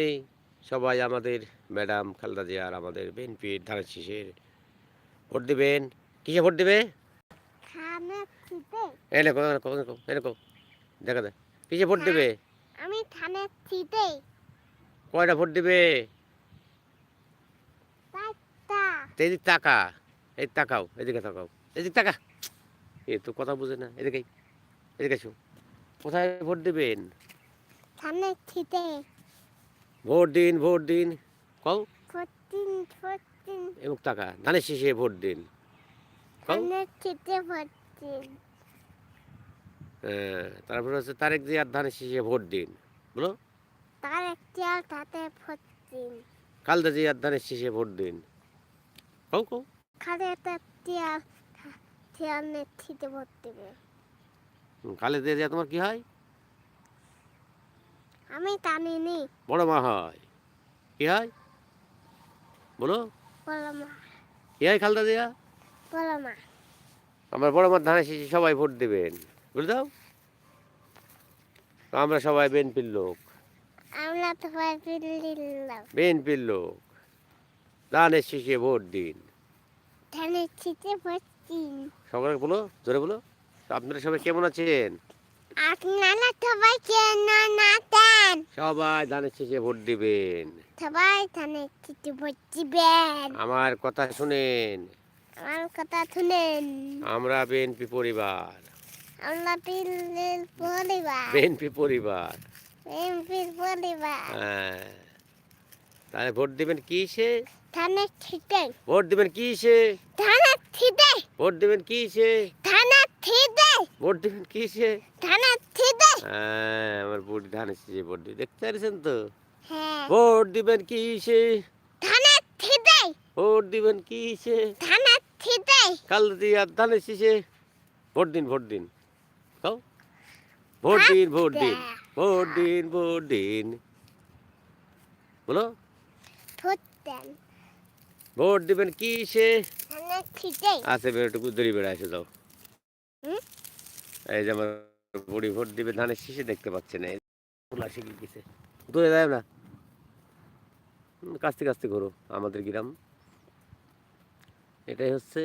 নেই। সবাই আমাদের ম্যাডাম খালদা জিয়ার আমাদের বিএনপির ধানের শীষের ভোট দেবেন। কিসে ভোট দেবে? এনে কো এনে কো এনে কো এনে কো দেখা। দে কিসে ভোট দিবে? আমি থানা ছিটে কয়টা ভোট দিবে? এদিক তাকা এই তাকাও এদিকে তাকাও এদিক তাকা। এ তো কথা বুঝে না এদিকে এদিকে কোথায় ভোট দেবেন? থানা ছিটে ভোট দিন ভোট দিন। কও এমুক টাকা ধানের শীষে ভোট দিন। হ্যাঁ, তারপরে হচ্ছে তারেক জিয়ার ধানের শীষে ভোট দিন। বলো। তার একটি আর তাতে ফোরটিন খালদা জিয়ার ধানের শীষে ভোট দিন। কও কও খালে একটা টিয়ার টিয়ার ছিটে ভোট দেবে। খালেদা জিয়া তোমার কি হয়? আমি টানি নি। বড় মা হয়। কি হয়? বলো। বলমা কি হয় খালদা জিয়া বলমা আমার বড় মার ধানের শীষে সবাই ভোট দেবেন। বুঝে দাও আমরা সবাই বিএনপির লোক। আমরা তো বিএনপির লোক। ধানের শীষে ভোট দিন। ধানে ছিটে ফোরটিন সকলে বলো জোরে বলো। আপনারা সবাই কেমন আছেন? আপনারা সবাই কেন না দেন সবাই ধানের শীষে ভোট দিবেন। সবাই ধানে ছিটে ভোট দিবেন। আমার কথা শুনেন। আমার কথা শুনেন। আমরা বিএনপি পরিবার। আমরা পরিবার। বিএনপি পরিবার। পরিবার। হ্যাঁ। তাহলে ভোট দিবেন কিসে? ধানে ছিটে ভোট দিবেন কিসে? ধানে ছিটে ভোট দিবেন কিসে? ধানে ছিটে ভোট দিবেন কিসে? ধানে ছিটে হ্যাঁ আমার বুড়ি ধানের শীষে ভোট দিবে দেখতে পারছেন তো? হ্যাঁ। ভোট দিবেন কিসে ধানে ছিটে ভোট দিবেন কিসে ধানে ছিটে কাল দিয়া ধানের শীষে ভোট দিন ভোট দিন। কাও? ভোট দিন ভোট দিন। ভোট দিন ভোট দিন। বলো। ফুটেন ভোট দিবেন কিসে ধানে ছিটে আছে বেরোটুকু দড়ি বেড়া এসে দাও এই যে আমার বুড়ি ভোট দিবে ধানের শীষে দেখতে পাচ্ছে না। খোলা শিখে গেছে দূরে যায় না। কাস্তে কাস্তে ঘোরো আমাদের গ্রাম। এটাই হচ্ছে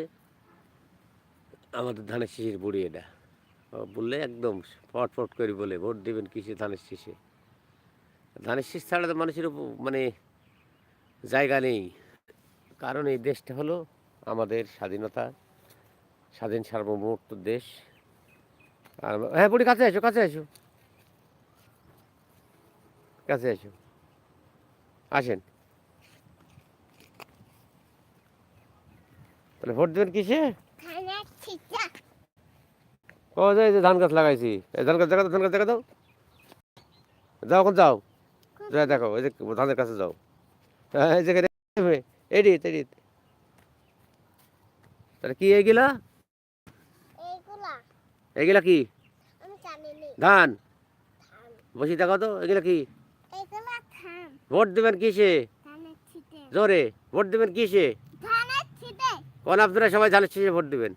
আমাদের ধানের শিশির বুড়ি এটা। বললে একদম ফট ফট করে বলে ভোট দিবেন কিসে ধানের শীষে? ধানের শীষ ছাড়া তো মানুষের মানে জায়গা নেই। কারণ এই দেশটা হলো আমাদের স্বাধীনতা স্বাধীন সার্বভৌমত্ব দেশ। আর হ্যাঁ বুড়ি, কাছে এসো কাছে এসো কাছে এসো আসেন। তাহলে ভোট দেবেন কিসে? ও, যে ধান গাছ লাগাইছি। ধান গাছ দেখা দাও, ধান গাছ দেখা দাও। যাও এখন, যাও। যাই দেখো, এই যে ধানের কাছে যাও। হ্যাঁ এই জায়গায় এডি এডি তাহলে কি এইগুলা এগুলা কি? ধান? বসি দেখো তো এগুলা কি? ভোট দেবেন কিসে? জোরে ভোট দেবেন কিসে? কোন আপনারা সবাই ধানের শীষে ভোট দেবেন?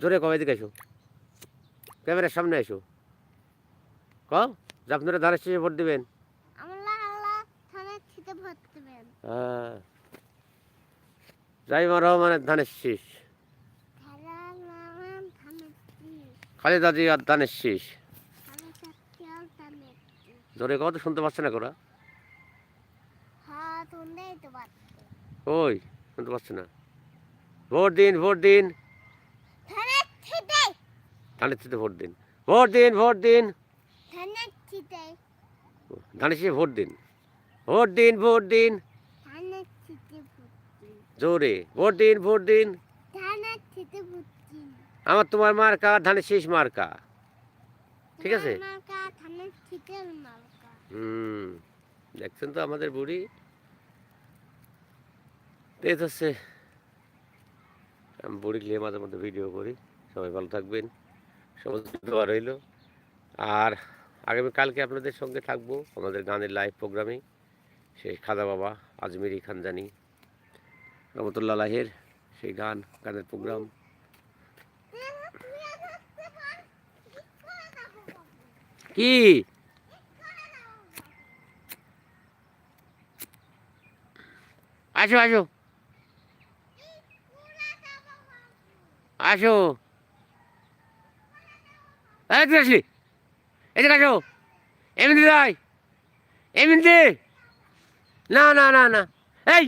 জোরে কবে দিকে এসো। ক্যামেরার সামনে এসো। কও যে আপনারা ধানের শীষে ভোট দেবেন? ভোট হ্যাঁ জাইমা রহমানের ধানের শীষ। খালেদা জিয়ার ধানের শীষ। জোরে কত শুনতে পাচ্ছে না তো বাচ্চা ওই শুনতে পাচ্ছে না। ভোট দিন ভোট দিন। ধানের শীষে ভোট দিন। ভোট দিন ভোট দিন। ধানের শীষে ভোট দিন। ভোট দিন ভোট দিন। জোরে। ভোট দিন ভোট দিন। আমার তোমার মার্কা ধানের শেষ মার্কা। ঠিক আছে? হুম দেখছেন তো আমাদের বুড়ি? এই হচ্ছে আমি বুড়ি নিয়ে মাঝে মধ্যে ভিডিও করি। সবাই ভালো থাকবেন। সমস্ত দোয়া রইল। আর আগামীকালকে আপনাদের সঙ্গে থাকব আমাদের গানের লাইভ প্রোগ্রামে সেই খাদা বাবা আজমিরি খানজানি। রহমতুল্লাহ লাহের সেই গান গানের প্রোগ্রাম কি? আসো আসো। আসো। এই তুই আসলি। এদিকে আসো। এমনি দাই এমনি না না না না। এই।